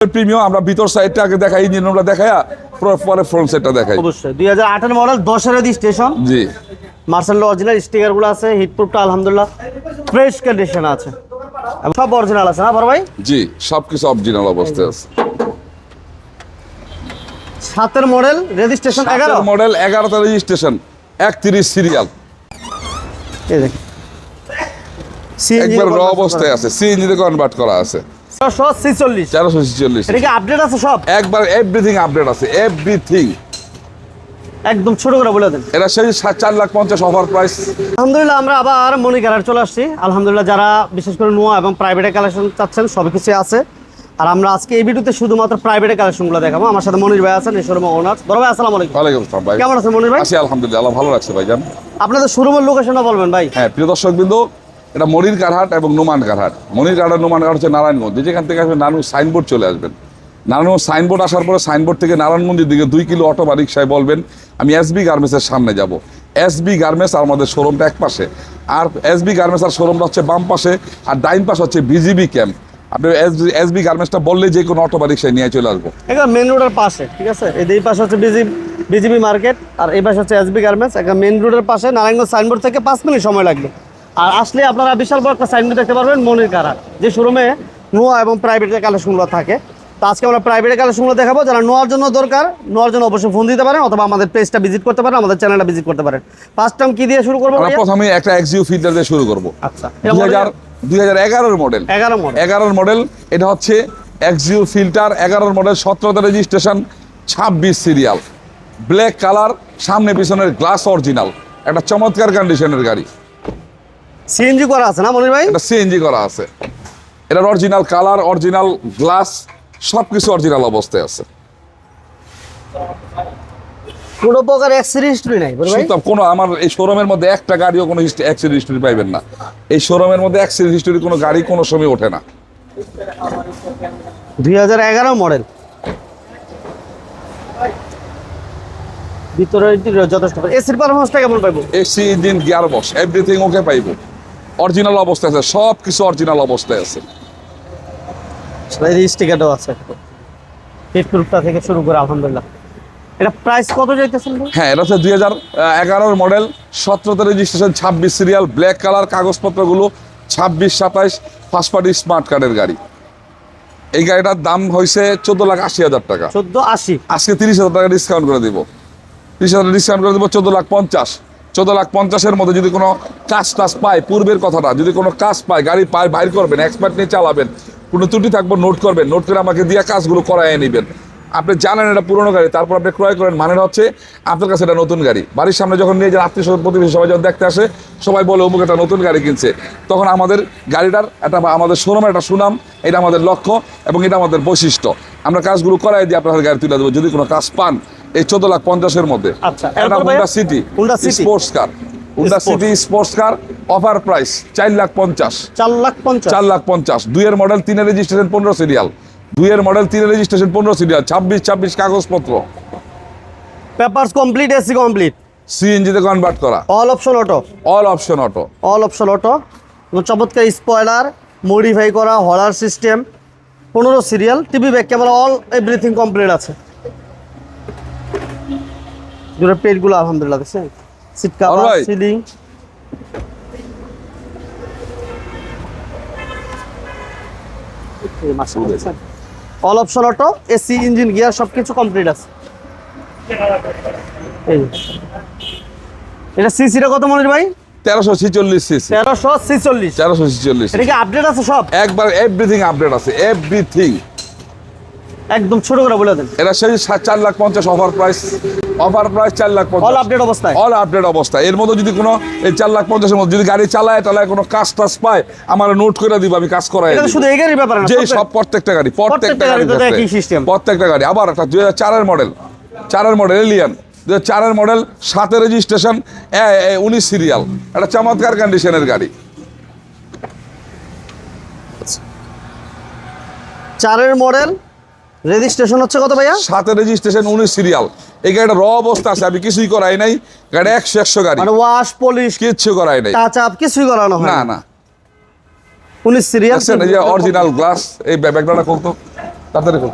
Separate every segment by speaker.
Speaker 1: Premium আমরা ভিতর সাইডটা আগে দেখাই ইঞ্জিন রুমটা দেখাই পরে ফ্রন্ট সাইডটা দেখাই।
Speaker 2: অবশ্যই। দুই হাজার আঠারো মডেল দশের রেজিস্ট্রেশন
Speaker 1: জি।
Speaker 2: মার্সেল অরিজিনাল স্টিকারগুলো আছে হিটপ্রুফটা আলহামদুলিল্লাহ ফ্রেশ কন্ডিশন আছে। সব অরিজিনাল আছে না বড় ভাই?
Speaker 1: জি সবকিছু অরিজিনাল অবস্থায় আছে।
Speaker 2: সাতের মডেল রেজিস্ট্রেশন এগারো?
Speaker 1: মডেল এগারোটা রেজিস্ট্রেশন একত্রিশ সিরিয়াল
Speaker 2: এই দেখ CNG
Speaker 1: একবার র অবস্থায় আছে সিএনজিতে কনভার্ট করা আছে।
Speaker 2: করা। ছিচল্লিশ। এটা কি আপডেট আছে সব?
Speaker 1: একবার এভরিথিং আপডেট আছে এভরিথিং
Speaker 2: একদম ছোট করে বলে দেন।
Speaker 1: এটা সেই চার লাখ পঞ্চাশ অফার প্রাইস
Speaker 2: আলহামদুলিল্লাহ আমরা আবার মনিকারার চলে আসছি। আলহামদুলিল্লাহ যারা বিশেষ করে নোয়া এবং প্রাইভেটে কালেকশন চাচ্ছেন সব কিছু আছে। আর আমরা আজকে এই ভিডিওতে শুধুমাত্র প্রাইভেটে কালেকশনগুলো দেখাবো। আমার সাথে মনির ভাই আছেন এই শোরুম ওনার। বড় ভাই আসসালামু আলাইকুম।
Speaker 1: ওয়ালাইকুম আসসালাম ভাই।
Speaker 2: কেমন আছেন মনির ভাই?
Speaker 1: আছি আলহামদুলিল্লাহ ভালো রাখছে ভাইজান
Speaker 2: আপনাদের শোরুমের লোকেশনটা বলবেন ভাই।
Speaker 1: হ্যাঁ প্রিয় দর্শক বিন্দু এটা মনির কারহাট এবং নোমান কারহাট। মনির কারহাট নোমান কারহাট হচ্ছে নারায়ণগঞ্জ। যেখান থেকে আসবেন নারায়ণ সাইনবোর্ড চলে আসবেন। নারায়ণগঞ্জ সাইনবোর্ড আসার পরে সাইনবোর্ড থেকে নারায়ণগঞ্জের দিকে দুই কিলো অটো বা রিক্সায় বলবেন, আমি এসবি গার্মেন্টসের সামনে যাব। এসবি গার্মেন্টস আর আমাদের শোরুমটা এক পাশে। আর এসবি গার্মেন্টস আর শোরুমটা হচ্ছে বাম পাশে, আর ডাইন পাশে হচ্ছে বিজিবি ক্যাম্প। আপনি এসবি গার্মেন্টসটা বললে যে কোনো অটো বা রিক্সায় নিয়ে চলে আসব।
Speaker 2: একদম মেন রোডের পাশে, ঠিক আছে? এই পাশে হচ্ছে বিজি বিজিবি মার্কেট, আর এই পাশে হচ্ছে এসবি গার্মেন্টস। একদম মেন রোডের পাশে নারায়ণগঞ্জ সাইনবোর্ড থেকে পাঁচ মিনিট সময় লাগবে। আর আসলে আপনারা বিশাল বড় একটা সাইনবোর্ড দেখতে পারবেন মনির কারা যে শোরুমে নোয়া এবং প্রাইভেটের কালেকশনগুলো থাকে। তো আজকে আমরা প্রাইভেটের কালেকশনগুলো দেখাবো যারা নোয়ার জন্য দরকার নোয়ার জন্য অবশ্যই ফোন দিতে পারেন অথবা আমাদের পেজটা ভিজিট করতে পারেন আমাদের চ্যানেলটা ভিজিট করতে পারেন। ফার্স্ট টাইম কি দিয়ে শুরু করব
Speaker 1: আমরা প্রথমে একটা এক্সিউ ফিল্টার দিয়ে শুরু করব।
Speaker 2: আচ্ছা
Speaker 1: দুই হাজার দুই হাজার এগারোর মডেল
Speaker 2: এগারো মডেল
Speaker 1: এগারোর মডেল এটা হচ্ছে এক্সিউ ফিল্টার এগারোর মডেল সতেরোতে রেজিস্ট্রেশন ছাব্বিশ সিরিয়াল ব্ল্যাক কালার সামনে পিছনের গ্লাস অরিজিনাল একটা চমৎকার কন্ডিশনের গাড়ি।
Speaker 2: সিএনজি করা আছে না মনির ভাই?
Speaker 1: এটা সিএনজি করা আছে। এটার অরিজিনাল কালার অরিজিনাল গ্লাস সব কিছু অরিজিনাল অবস্থায় আছে।
Speaker 2: কোনো প্রকার অ্যাক্সিডেন্ট হিস্ট্রি নাই ভাই?
Speaker 1: সুতরাং কোনো আমার এই শোরুমের মধ্যে একটা গাড়িও কোনো অ্যাক্সিডেন্ট হিস্টরি পাইবেন না। এই শোরুমের মধ্যে অ্যাক্সিডেন্ট হিস্টরি কোনো গাড়ি কোনো সময় ওঠে না।
Speaker 2: দুই হাজার এগারো মডেল। ভিতরে যথেষ্ট। এসির পারফরমেন্সটা কেমন পাইবো?
Speaker 1: AC engine gear box everything okay পাইবো। অরিজিনাল অবস্থায় আছে সব কিছু অরিজিনাল অবস্থায় আছে।
Speaker 2: স্টিকারটাও আছে। থেকে শুরু করে আলহামদুলিল্লাহ। এটা প্রাইস কত যাইতেছেন
Speaker 1: হ্যাঁ এটা হচ্ছে দুই হাজার এগারোর মডেল সতেরোতে রেজিস্ট্রেশন ছাব্বিশ সিরিয়াল ব্ল্যাক কালার কাগজপত্রগুলো ছাব্বিশ সাতাইশ ফার্স্ট পার্টি স্মার্ট কার্ডের গাড়ি। এই গাড়িটার দাম হয়েছে চোদ্দ লাখ আশি হাজার টাকা।
Speaker 2: চোদ্দ আশি।
Speaker 1: আজকে তিরিশ হাজার টাকা ডিসকাউন্ট করে দিব। তিরিশ হাজার ডিসকাউন্ট করে দিব চোদ্দ লাখ পঞ্চাশ। চোদ্দ লাখ পঞ্চাশের মধ্যে যদি কোনো কাজ টাজ পায়, পূর্বের কথাটা, যদি কোনো কাজ পায়, গাড়ি পায়, বাইর করবেন এক্সপার্ট নিয়ে চালাবেন, কোনো ত্রুটি থাকব নোট করবেন নোট করে আমাকে দিয়ে কাজগুলো করায় নেবেন। আপনি জানেন এটা পুরনো গাড়ি, তারপর আপনি ক্রয় করেন মানে হচ্ছে আপনার কাছে এটা নতুন গাড়ি। বাড়ির সামনে যখন নিয়ে যান, আত্মীয় স্বজন, প্রতিবেশী সবাই যখন দেখতে আসে, সবাই বলে, অমুক একটা নতুন গাড়ি কিনছে। তখন আমাদের গাড়িটার একটা, আমাদের শোরুমের একটা সুনাম, এটা আমাদের লক্ষ্য এবং এটা আমাদের বৈশিষ্ট্য। আমরা কাজগুলো করাই দিয়ে আপনাদের গাড়ি তুলে দেবো। যদি কোনো কাজ পান এই চোদ্দ লাখ পঞ্চাশের মধ্যে।
Speaker 2: আচ্ছা, এরপর
Speaker 1: Honda City. Sports car Honda City sports car offer price চার লাখ পঞ্চাশ।
Speaker 2: চার লাখ পঞ্চাশ?
Speaker 1: চার লাখ পঞ্চাশ। দুইয়ের মডেল তিনের রেজিস্ট্রেশন পনেরো সিরিয়াল দুইয়ের মডেল তিনের রেজিস্ট্রেশন পনেরো সিরিয়াল ছাব্বিশ ছাব্বিশ কাগজপত্র।
Speaker 2: পেপারস কমপ্লিট এসি কমপ্লিট
Speaker 1: সিএনজিতে কনভার্ট করা।
Speaker 2: All option auto
Speaker 1: all option auto
Speaker 2: all option auto চমৎকার স্পয়লার মডিফাই করা হলার সিস্টেম পনেরো serial TV back camera all everything complete আছে। দুটো পেটগুলো আলহামদুলিল্লাহ দেখছেন? Seat cover. Ceiling all option auto AC engine gear সবকিছু কমপ্লিট আছে। এই। এটা সিসিটা কত মনির ভাই?
Speaker 1: তেরোশো ছিচল্লিশ সিসি
Speaker 2: তেরোশো ছিচল্লিশ।
Speaker 1: তেরোশো ছিচল্লিশ
Speaker 2: এটা কি আপডেট আছে সব?
Speaker 1: একবার এভরিথিং আপডেট আছে এভরিথিং
Speaker 2: একদম ছোট করে বলে দেন।
Speaker 1: এটা সেই চার লাখ পঞ্চাশ অফার প্রাইস অফার প্রাইস চার লাখ
Speaker 2: অল
Speaker 1: পঞ্চাশ
Speaker 2: আপডেট অবস্থায়।
Speaker 1: অল আপডেট অবস্থা। এর মধ্যে যদি কোনো এই চার লাখ পঞ্চাশের মধ্যে যদি গাড়ি চালায় টালায় কোনো কাজ টাজ পায় আমার নোট করে দিব আমি কাজ করাই
Speaker 2: শুধু এই গাড়ির ব্যাপার
Speaker 1: যে
Speaker 2: সব-
Speaker 1: প্রত্যেকটা গাড়ি প্রত্যেকটা গাড়ি প্রত্যেকটা গাড়ি। আবার একটা দুই হাজার চারের মডেল চারের মডেল এলিয়ান হাজার চারের মডেল সাতের রেজিস্ট্রেশন উনিশ সিরিয়াল একটা চমৎকার কন্ডিশনের গাড়ি।
Speaker 2: চারের মডেল রেজিস্ট্রেশন হচ্ছে কত ভাইয়া?
Speaker 1: সাতের রেজিস্ট্রেশন উনিশ সিরিয়াল এই গাড়িটা র অবস্থা আছে আমি কিছুই করাই নাই। গাড়ি একশো একশো গাড়ি।
Speaker 2: মানে ওয়াশ পলিশ
Speaker 1: কিচ্ছু করাই নাই।
Speaker 2: টাচ আপ কিছুই করানো হয়
Speaker 1: না
Speaker 2: না
Speaker 1: না।
Speaker 2: উনিশ সিরিয়াল
Speaker 1: দেখছেন এই যে অরিজিনাল গ্লাস এই ব্যাকগ্রাউন্ডটা করতো তাড়াতাড়ি খোল।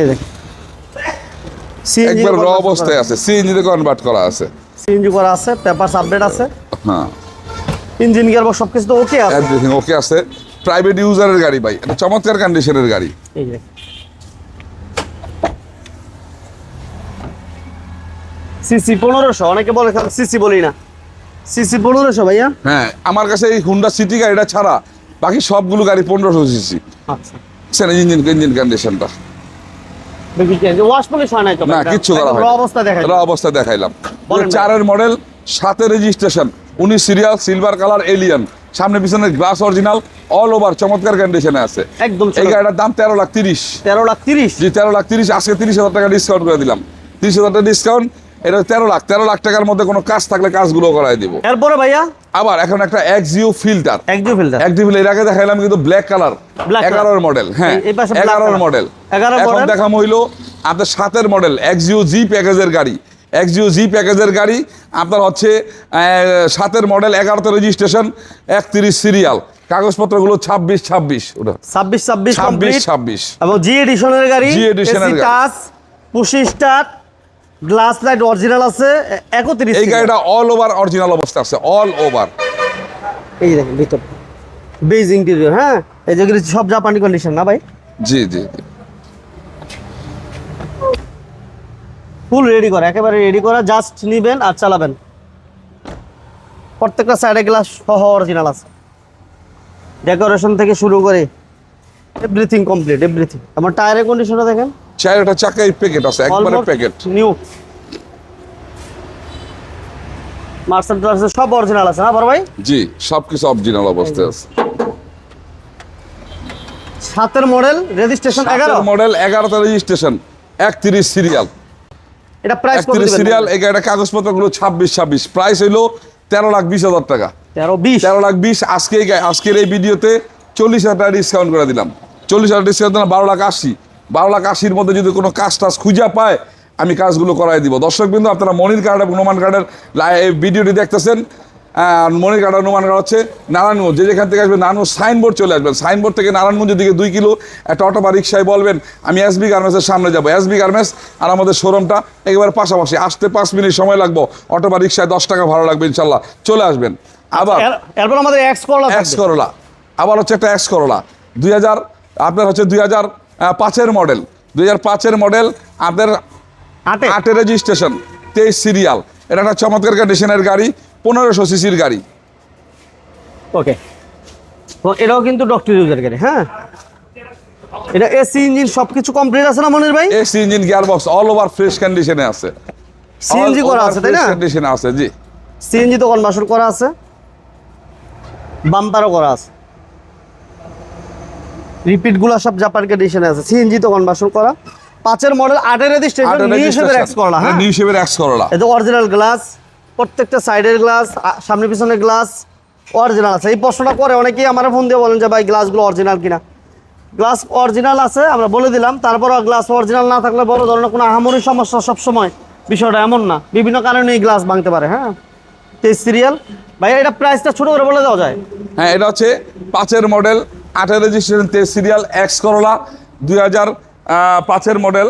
Speaker 2: এই সিএনজি
Speaker 1: একবার র অবস্থায় আছে সিএনজিতে কনভার্ট করা আছে।
Speaker 2: সিএনজি করা আছে পেপার আপডেট আছে।
Speaker 1: হ্যাঁ।
Speaker 2: ইঞ্জিন গিয়ার সবকিছু তো ওকে আছে।
Speaker 1: এভরিথিং ওকে আছে। প্রাইভেট ইউজারের গাড়ি ভাই এটা চমৎকার কন্ডিশনের গাড়ি।
Speaker 2: সিসি পনেরোশো অনেকে বলে সিসি বলি না। সিসি পনেরোশো ভাইয়া?
Speaker 1: হ্যাঁ আমার কাছে এই হুন্ডা সিটি গাড়িটা ছাড়া বাকি সবগুলো গাড়ি পনেরোশো সিসি
Speaker 2: আচ্ছা।
Speaker 1: ইঞ্জিন ইঞ্জিন কন্ডিশনটা না কিচ্ছু করা হয়
Speaker 2: অবস্থা
Speaker 1: দেখাইলাম। চারের মডেল সাতের রেজিস্ট্রেশন উনিশ সিরিয়াল সিলভার কালার এলিয়ান সামনে পিছনে গ্লাস অরিজিনাল অল ওভার চমৎকার কন্ডিশনে আছে।
Speaker 2: একদম
Speaker 1: এই গাড়িটার দাম তেরো লাখ তিরিশ।
Speaker 2: তেরো লাখ তিরিশ।
Speaker 1: জি তেরো লাখ তিরিশ আজকে তিরিশ হাজার টাকা ডিসকাউন্ট করে দিলাম। তিরিশ হাজার টাকা ডিসকাউন্ট এটা তেরো লাখ। তেরো লাখ টাকার মধ্যে কোনো কাজ থাকলে কাজগুলো করাই দিব।
Speaker 2: এরপরে ভাইয়া?
Speaker 1: আবার এখন একটা এক্সিও ফিল্টার
Speaker 2: একজন ফিল্টার
Speaker 1: অ্যাক্টিভ এর আগে দেখাইলাম কিন্তু ব্ল্যাক কালার। এগারোর মডেল হ্যাঁ। এগারোর মডেল
Speaker 2: 11
Speaker 1: এখন। দেখাম হইল আপনার সাতের মডেল এক্সিও জি প্যাকেজের গাড়ি। এক্সিও জি প্যাকেজের গাড়ি। আপনার হচ্ছে সাতের মডেল এগারোতে রেজিস্ট্রেশন একত্রিশ সিরিয়াল কাগজপত্রগুলো ছাব্বিশ ছাব্বিশ। ওটা।
Speaker 2: ছাব্বিশ ছাব্বিশ
Speaker 1: ছাব্বিশ ছাব্বিশ।
Speaker 2: এবং জি এডিশনের গাড়ি
Speaker 1: এর গাড়ি।
Speaker 2: Touch push start glass light original আছে একত্রিশ
Speaker 1: এই গাড়িটা অল ওভার অরিজিনাল অবস্থা আছে অল ওভার
Speaker 2: এই দেখেন ভিতর। বেজ ইন্টেরিয়র হ্যাঁ? এই যেগুলো সব জাপানি কন্ডিশন না ভাই?
Speaker 1: জি জি জি।
Speaker 2: ফুল রেডি করা একেবারে রেডি করা জাস্ট নিবেন আর চালাবেন। প্রত্যেকটা সাইডে গ্লাস সহ অরিজিনাল আছে। ডেকোরেশন থেকে শুরু করে এভরিথিং কমপ্লিট এভরিথিং আমার টায়ারের কন্ডিশনটা দেখেন।
Speaker 1: চারটা চাকায় প্যাকেট আছে একবারে প্যাকেট
Speaker 2: নিউ মার্সেল টার্সেল সব অরিজিনাল আছে না বড় ভাই?
Speaker 1: জি সবকিছু অরিজিনাল অবস্থায় আছে।
Speaker 2: সাতের মডেল রেজিস্ট্রেশন এগারো।
Speaker 1: মডেল এগারোতে রেজিস্ট্রেশন একত্রিশ সিরিয়াল
Speaker 2: এটা প্রাইস কত দিবেন
Speaker 1: সিরিয়াল এই গাড়িটা কাগজপত্রগুলো ছাব্বিশ ছাব্বিশ। প্রাইস হলো 13 লাখ বিশ হাজার টাকা।
Speaker 2: 13 20
Speaker 1: 13 লাখ বিশ আজকে এই আজকের এই ভিডিওতে চল্লিশ হাজার টাকা ডিসকাউন্ট করে দিলাম। চল্লিশ হাজার ডিসকাউন্ট দিলাম বারো লাখ আশি। বারো লাখ আশির মধ্যে যদি কোনো কাজ টাজ খুঁজে পায় আমি কাজগুলো করাই দিব। দর্শক বিন্দু আপনারা মনির কার্ড এবং নোমান কার্ডের ভিডিওটি দেখতেছেন। আহ, মনির কার্ড আর নোমান কার্ড হচ্ছে নারায়ণগঞ্জ যে যেখান থেকে আসবেন নারায়ণগঞ্জ সাইনবোর্ড চলে আসবেন। সাইনবোর্ড থেকে নারায়ণগঞ্জের দিকে দুই কিলো একটা অটো বা রিক্সায় বলবেন আমি এসবি গার্মেন্টসের সামনে যাব। এসবি গার্মেন্টস আর আমাদের শোরুমটা একেবারে পাশাপাশি। আসতে পাঁচ মিনিট সময় লাগবো। অটো বা রিক্সায় দশ টাকা ভাড়া লাগবে ইনশাল্লাহ চলে আসবেন। আবার
Speaker 2: এরপর আমাদের এক্স করলা
Speaker 1: এক্স করলা আবার হচ্ছে একটা এক্স করলা দুই হাজার আপনার হচ্ছে দুই হাজার পাঁচের মডেল। দুই হাজার পাঁচের মডেল আপনার
Speaker 2: আটে?
Speaker 1: আটের রেজিস্ট্রেশন তেইশ সিরিয়াল এটা একটা চমৎকার কন্ডিশনের গাড়ি। পনেরোশো সিসির গাড়ি।
Speaker 2: ওকে। এটাও কিন্তু ডক্টর ইউজার গাড়ি হ্যাঁ? এটা এসি ইঞ্জিন সবকিছু কমপ্লিট আছে না মনির ভাই?
Speaker 1: AC engine gear box all over fresh কন্ডিশনে আছে।
Speaker 2: সিএনজি করা আছে তাই না?
Speaker 1: কন্ডিশনে আছে জি।
Speaker 2: সিএনজি তো কনভার্সন করা আছে। বাম্পারও করা আছে। রিপিটগুলো সব জাপান কন্ডিশনে আছে। সিএনজি তো কনভার্সন করা। পাঁচের মডেল আটের রেজিস্ট্রেশন নিউ শেপের এক্স করলা হ্যাঁ?
Speaker 1: নিউ শেপের এক্স করলা
Speaker 2: এটা অরিজিনাল গ্লাস প্রত্যেকটা সাইডের গ্লাস সামনে পিছনে গ্লাস অরিজিনাল আছে। এই প্রশ্নটা করে অনেকেই আমার ফোন দিয়ে বলেন যে, ভাই, গ্লাসগুলো অরিজিনাল কিনা? গ্লাস অরিজিনাল আছে, আমরা বলে দিলাম। তারপরও গ্লাস অরিজিনাল না থাকলে বড় ধরনের কোনো আহামরি সমস্যা সবসময় বিষয়টা এমন না। বিভিন্ন কারণে এই গ্লাস ভাঙতে পারে হ্যাঁ? তেইশ সিরিয়াল ভাই, এটা প্রাইসটা ছোটো করে বলে দেওয়া যায়।
Speaker 1: হ্যাঁ এটা হচ্ছে পাঁচের মডেল আটের রেজিস্ট্রেশন তেইশ সিরিয়াল এক্স করলা দুই হাজার পাঁচের মডেল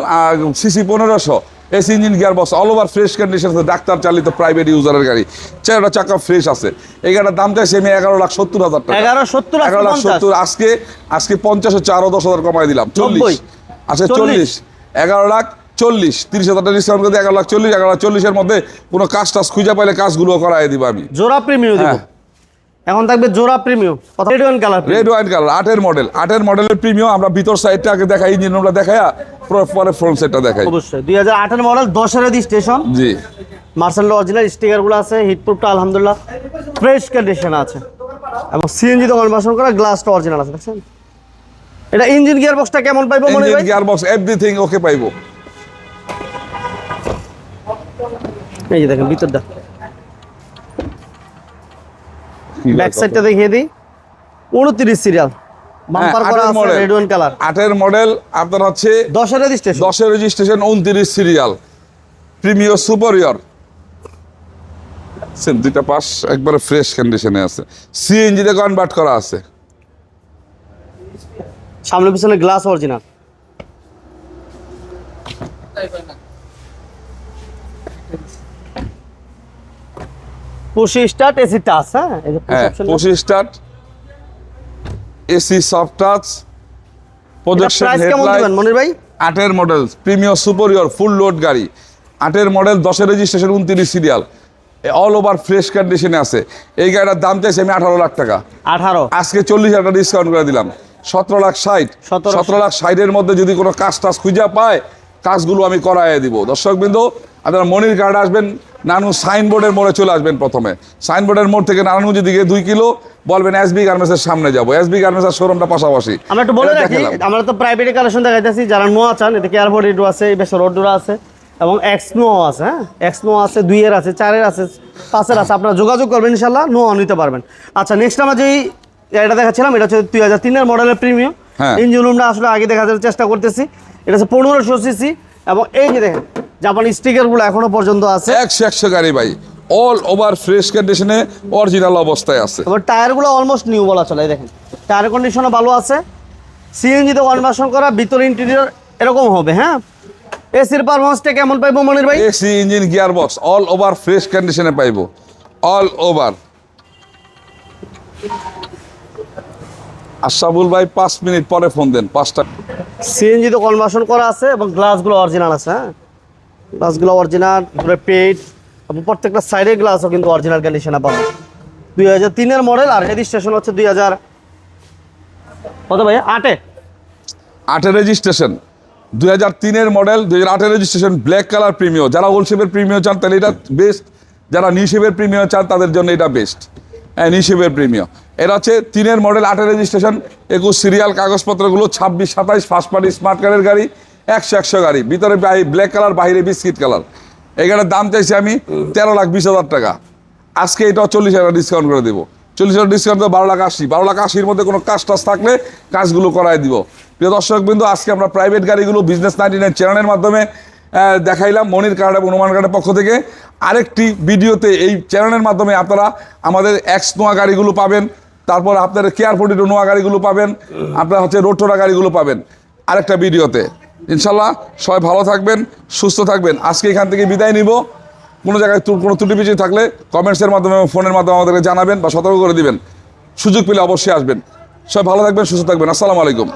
Speaker 1: সিসি পনেরোশো। AC engine gear box all over fresh condition আছে ডাক্তার চালিত প্রাইভেট ইউজারের গাড়ি। চারটা চাকা ফ্রেশ আছে। এই গাড়ির দাম চাইছে আমি এগারো লাখ সত্তর হাজার টাকা।
Speaker 2: এগারো সত্তর
Speaker 1: এগারো লাখ সত্তর আজকে আজকে পঞ্চাশ হচ্ছে আরও দশ হাজার কমাই দিলাম। চল্লিশ।
Speaker 2: নব্বই।
Speaker 1: আচ্ছা
Speaker 2: চল্লিশ।
Speaker 1: এগারো লাখ চল্লিশ। তিরিশ হাজার টাকা ডিসকাউন্ট করে এগারো লাখ চল্লিশ এগারো লাখ চল্লিশের মধ্যে কোনো কাজ টাজ খুঁজে পাইলে কাজগুলো করাই দিব আমি।
Speaker 2: জোড়া প্রিমিয় দিব।
Speaker 1: হ্যাঁ।
Speaker 2: এখন থাকবে জোড়া Premio red wine colour
Speaker 1: red wine colour আটের মডেল আটের মডেলের প্রিমিয়াম আমরা ভিতর সাইডটা আগে দেখাই ইঞ্জিন রুমটা দেখাই পরে ফ্রন্ট সাইডটা দেখাই।
Speaker 2: অবশ্যই। দুই হাজার আটের মডেল দশের স্টেশন
Speaker 1: জি।
Speaker 2: মার্শাল অরিজিনাল স্টিকারগুলো আছে হিটপ্রুফটা আলহামদুলিল্লাহ ফ্রেশ কন্ডিশন আছে। এবং সিএনজি তো কনভার্সন করা গ্লাসটা অরিজিনাল আছে দেখছেন? এটা ইঞ্জিন গিয়ার বক্সটা কেমন পাইবো মনে
Speaker 1: engine gear box everything okay পাইবো।
Speaker 2: এই যে দেখেন ভিতরটা। ব্যাক সাইডটা দেখিয়ে দিই। উনত্রিশ সিরিয়াল বাম্পার করা আছে রেড ওয়ান কালার
Speaker 1: আটের মডেল আপনার হচ্ছে
Speaker 2: দশের রেজিস্ট্রেশন
Speaker 1: দশের রেজিস্ট্রেশন উনত্রিশ সিরিয়াল প্রিমিয়র সুপারিয়র দুইটা পাশ একবারে ফ্রেশ কন্ডিশনে আছে। সিএনজিতে কনভার্ট করা আছে।
Speaker 2: সামনে পিছনে glass original push start AC touch হ্যাঁ?
Speaker 1: হ্যাঁ
Speaker 2: option
Speaker 1: start AC soft touch projection headlight
Speaker 2: Monir ভাই?
Speaker 1: আটের model premier superior full load গাড়ি। আটের মডেল দশের রেজিস্ট্রেশন উনত্রিশ সিরিয়াল অল ওভার ফ্রেশ কন্ডিশনে আছে। এই গাড়িটার দাম চাইছি আমি আঠারো লাখ টাকা।
Speaker 2: আঠারো?
Speaker 1: আজকে চল্লিশ হাজার ডিসকাউন্ট করে দিলাম। সতেরো লাখ ষাট।
Speaker 2: 17
Speaker 1: সতেরো লাখ ষাটের মধ্যে যদি কোনো কাজ টাজ খুঁজে পায় কাজগুলো আমি করাই দিব। দর্শক বিন্দু আপনারা মনির কার্ড আসবেন। নানু সাইনবোর্ডের মোড়ে চলে আসবেন প্রথমে। সাইনবোর্ডের মোড় থেকে নারায়ণগঞ্জ দিকে দুই কিলো বলবেন এসবি গার্মেন্টসের সামনে যাব। এস এসবি গার্মেন্টসের শোরুমটা পাশাপাশি।
Speaker 2: আমরা একটু বলে রাখি আমরা তো প্রাইভেট কালেকশন দেখাইতেছি যারা নোয়া চান এদিকে এয়ারপোর্ট রিডো আছে বেশ রোড আছে এবং এক্স নো আছে হ্যাঁ? এক্স নো আছে দুইয়ের আছে চারের আছে পাঁচের আছে আপনারা যোগাযোগ করবেন ইনশাল্লাহ নোয়া নিতে পারবেন। আচ্ছা নেক্সট আমরা যেই এটা দেখাচ্ছিলাম এটা হচ্ছে দুই হাজার তিনের মডেলের প্রিমিয়াম। ইঞ্জিন রুমটা আসলে আগে দেখার চেষ্টা করতেছি। এটা হচ্ছে পনেরোশো সিসি এবং এই যে দেখেন জাপানি স্টিকারগুলো এখনও পর্যন্ত আছে।
Speaker 1: একশো একশো গাড়ি ভাই অল ওভার ফ্রেশ কন্ডিশনে অরিজিনাল অবস্থায় আছে।
Speaker 2: এবার টায়ারগুলো অলমোস্ট নিউ বলা চলে দেখেন। টায়ার কন্ডিশনও ভালো আছে। সিএনজিতে কনভার্সন করা ভিতরে ইন্টেরিয়র এরকম হবে হ্যাঁ? এসির পারফরমেন্সটা কেমন পাইবো মনির ভাই?
Speaker 1: AC engine gear box all over fresh কন্ডিশনে পাইবো। অল ওভার আশাবুল ভাই পাঁচ মিনিট পরে ফোন দেন পাঁচটা।
Speaker 2: সিএনজিতে কনভার্সন করা আছে এবং গ্লাসগুলো অরিজিনাল আছে হ্যাঁ? গ্লাসগুলো অরিজিনাল পেট এবং প্রত্যেকটা সাইডের গ্লাসও কিন্তু অরিজিনাল কন্ডিশনে পাবো দুই হাজার তিনের মডেল আর রেজিস্ট্রেশন হচ্ছে দুই হাজার কত ভাই? আটে।
Speaker 1: আটের রেজিস্ট্রেশন দুই হাজার তিনের মডেল দুই হাজার আটের রেজিস্ট্রেশন ব্ল্যাক কালার প্রিমিয় যারা ওলশেপের প্রিমিয় চান তাহলে এটা বেস্ট যারা নিশেপের প্রিমিয় চান তাদের জন্য এটা বেস্ট হ্যাঁ নিশেপের প্রিমিয় এর হচ্ছে তিনের মডেল আটের রেজিস্ট্রেশন একুশ সিরিয়াল কাগজপত্রগুলো, ছাব্বিশ, সাতাইশ ফার্স্ট পার্টি স্মার্ট কারের গাড়ি, একশো একশো গাড়ি। ভিতরে ব্ল্যাক কালার বাইরে বিস্কিট কালার গাড়ির দাম চাইছি আমি তেরো লাখ বিশ হাজার টাকা। আজকে এটা চল্লিশ হাজার ডিসকাউন্ট করে দেবো। চল্লিশ হাজার ডিসকাউন্ট বারো লাখ আশি। বারো লাখ আশির মধ্যে কোনো কাজ টাজ থাকলে কাজগুলো করাই দিব। প্রিয় দর্শক বিন্দু, আজকে আমরা প্রাইভেট গাড়িগুলো বিজনেস নাইনটি নাইন চ্যানেলের মাধ্যমে দেখাইলাম মনির কার্ড এবং অনুমান কার্ডের পক্ষ থেকে। আরেকটি ভিডিওতে এই চ্যানেলের মাধ্যমে আপনারা আমাদের এক্স নোয়া গাড়িগুলো পাবেন, তারপর আপনার কেয়ার ফোর্টি নোয়া গাড়িগুলো পাবেন, আপনার হচ্ছে রোটোরা গাড়িগুলো পাবেন আরেকটা ভিডিওতে। ইনশাল্লাহ সবাই ভালো থাকবেন, সুস্থ থাকবেন। আজকে এখান থেকে বিদায় নিব। কোনো জায়গায় কোনো ত্রুটি পিছিয়ে থাকলে কমেন্টসের মাধ্যমে ফোনের মাধ্যমে আমাদেরকে জানাবেন বা সতর্ক করে দিবেন। সুযোগ পেলে অবশ্যই আসবেন। সবাই ভালো থাকবেন, সুস্থ থাকবেন। আসসালামু আলাইকুম।